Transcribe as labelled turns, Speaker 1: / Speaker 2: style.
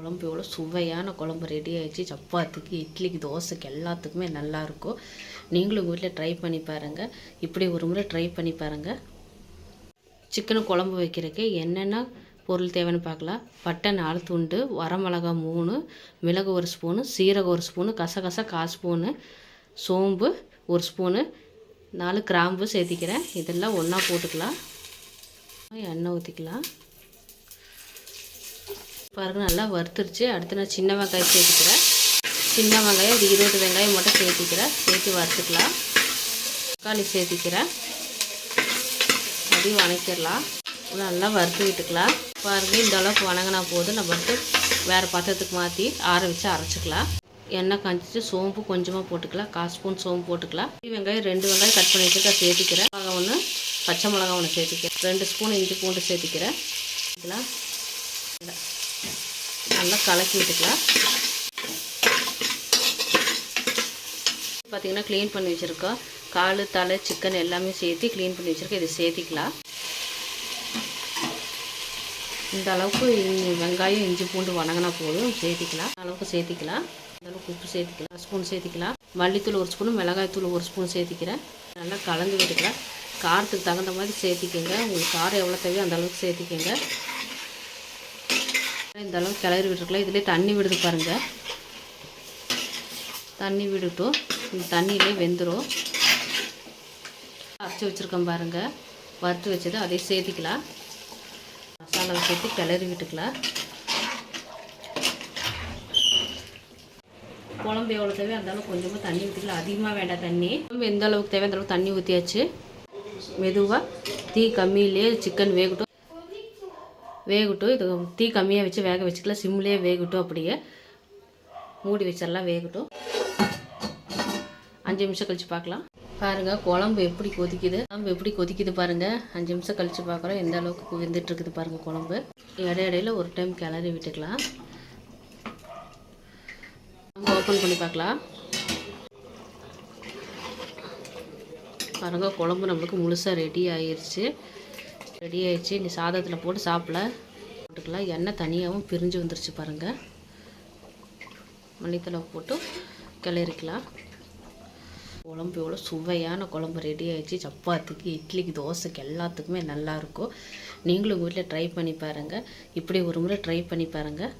Speaker 1: குழம்பு எவ்வளோ சுவையான குழம்பு ரெடி ஆகிடுச்சு சப்பாத்திக்கு இட்லிக்கு தோசைக்கு எல்லாத்துக்குமே நல்லாயிருக்கும் நீங்களும் உங்கள் வீட்டில் ட்ரை பண்ணி பாருங்கள் இப்படி ஒரு முறை ட்ரை பண்ணி பாருங்கள் சிக்கனு குழம்பு வைக்கிறதுக்கு என்னென்ன பொருள் தேவைன்னு பார்க்கலாம். பட்டை நாலு துண்டு வரமிளகா மூணு மிளகு ஒரு ஸ்பூனு சீரகம் ஒரு ஸ்பூனு கசகசா கால் ஸ்பூனு சோம்பு ஒரு ஸ்பூனு நாலு கிராம்பு சேர்த்திக்கிறேன். இதெல்லாம் ஒன்றா போட்டுக்கலாம். எண்ணெய் ஊற்றிக்கலாம் பாருங்க நல்லா வறுத்துருச்சு. அடுத்து நான் சின்ன வெங்காயம் சேர்த்துக்கிறேன். சின்ன வெங்காயம் ஒரு இருபது வெங்காயம் மட்டும் சேர்த்திக்கிறேன். சேர்த்து வறுத்துக்கலாம். தக்காளி சேர்த்திக்கிறேன். அப்படியே வணக்கிடலாம். நல்லா வறுத்து விட்டுக்கலாம். பாருங்கள் இந்த அளவுக்கு வணங்கினா போதும். நம்ம வந்து வேறு பாத்திரத்துக்கு மாற்றி ஆற வச்சு அரைச்சிக்கலாம். எண்ணெய் காஞ்சிச்சு சோம்பு கொஞ்சமாக போட்டுக்கலாம். கால் ஸ்பூன் சோம்பு போட்டுக்கலாம். வெங்காயம் ரெண்டு வெங்காயம் கட் பண்ணி வச்சுருக்கேன். சேர்த்திக்கிறேன். மிளகா ஒன்று பச்சை மிளகா ஒன்று சேர்த்திக்கிறேன். ரெண்டு ஸ்பூன் இஞ்சி பூண்டு சேர்த்திக்கிறேன். இதெல்லாம் நல்லா கலக்கி விட்டுக்கலாம். பார்த்தீங்கன்னா க்ளீன் பண்ணி வச்சுருக்கோம். கால் தலை சிக்கன் எல்லாமே சேர்த்து க்ளீன் பண்ணி வச்சுருக்கோம். இதை சேர்த்திக்கலாம். இந்த அளவுக்கு வெங்காயம் இஞ்சி பூண்டு வணங்கினா போதும். சேர்த்திக்கலாம். அளவுக்கு சேர்த்திக்கலாம். இந்த அளவுக்கு உப்பு சேர்த்திக்கலாம். ஸ்பூன் சேர்த்திக்கலாம். மல்லித்தூள் ஒரு ஸ்பூன் மிளகாய்த்தூள் ஒரு ஸ்பூன் சேர்த்திக்கிறேன். நல்லா கலந்து விட்டுக்கலாம். காரத்துக்கு தகுந்த மாதிரி சேர்த்திக்கோங்க. உங்களுக்கு காரம் எவ்வளோ தேவையோ அந்த அளவுக்கு சேர்த்திக்கோங்க. இந்த அளவு கிளறி விட்டுருக்கலாம். இதிலே தண்ணி விடுது பாருங்கள் தண்ணி விடட்டும். இந்த தண்ணியிலே வெந்துடும் அரைச்சி வச்சுருக்கோம் பாருங்கள் வறுத்து வச்சது அதையும் சேர்த்திக்கலாம் மசாலாவை சேர்த்து கிளறி விட்டுக்கலாம். குழம்பு எவ்வளோ தேவையோ அந்த அளவுக்கு கொஞ்சமாக தண்ணி ஊற்றிக்கலாம் அதிகமாக வேண்டாம் தண்ணி. குழம்பு எந்த அளவுக்கு தேவையோ அந்த அளவுக்கு தண்ணி ஊற்றியாச்சு மெதுவாக தீ கம்மியிலே சிக்கன் வேகட்டும். வேகட்டும். இது தீ கம்மியாக வச்சு வேக வச்சுக்கலாம் சிம்லேயே வேகட்டும் அப்படியே. மூடி வச்சிடலாம் வேகட்டும். அஞ்சு நிமிஷம் கழித்து பார்க்கலாம். பாருங்கள் குழம்பு எப்படி கொதிக்குது? குழம்பு எப்படி கொதிக்குது பாருங்கள் அஞ்சு நிமிஷம் கழிச்சு பார்க்குறோம். எந்த அளவுக்கு வெந்துட்டுருக்குது பாருங்கள் குழம்பு. இடை ஒரு டைம் கிளறி விட்டுக்கலாம். நம்ம ஓப்பன் பண்ணி பார்க்கலாம். பாருங்கள் குழம்பு நம்மளுக்கு முழுசாக ரெடி ஆயிடுச்சு ரெடி ஆயிடுச்சு நீ சாதத்தில் போட்டு சாப்பிட போட்டுக்கலாம். எண்ணெய் தனியாகவும் பிரிஞ்சு வந்துருச்சு பாருங்கள் மல்லித்தலை போட்டு கிளறிக்கலாம். குழம்பு எவ்வளோ சுவையான குழம்பு ரெடி ஆயிடுச்சு சப்பாத்திக்கு இட்லிக்கு தோசைக்கு எல்லாத்துக்குமே நல்லாயிருக்கும் நீங்களும் உங்கள் வீட்டில் ட்ரை பண்ணி பாருங்கள் இப்படி ஒரு முறை ட்ரை பண்ணி பாருங்கள்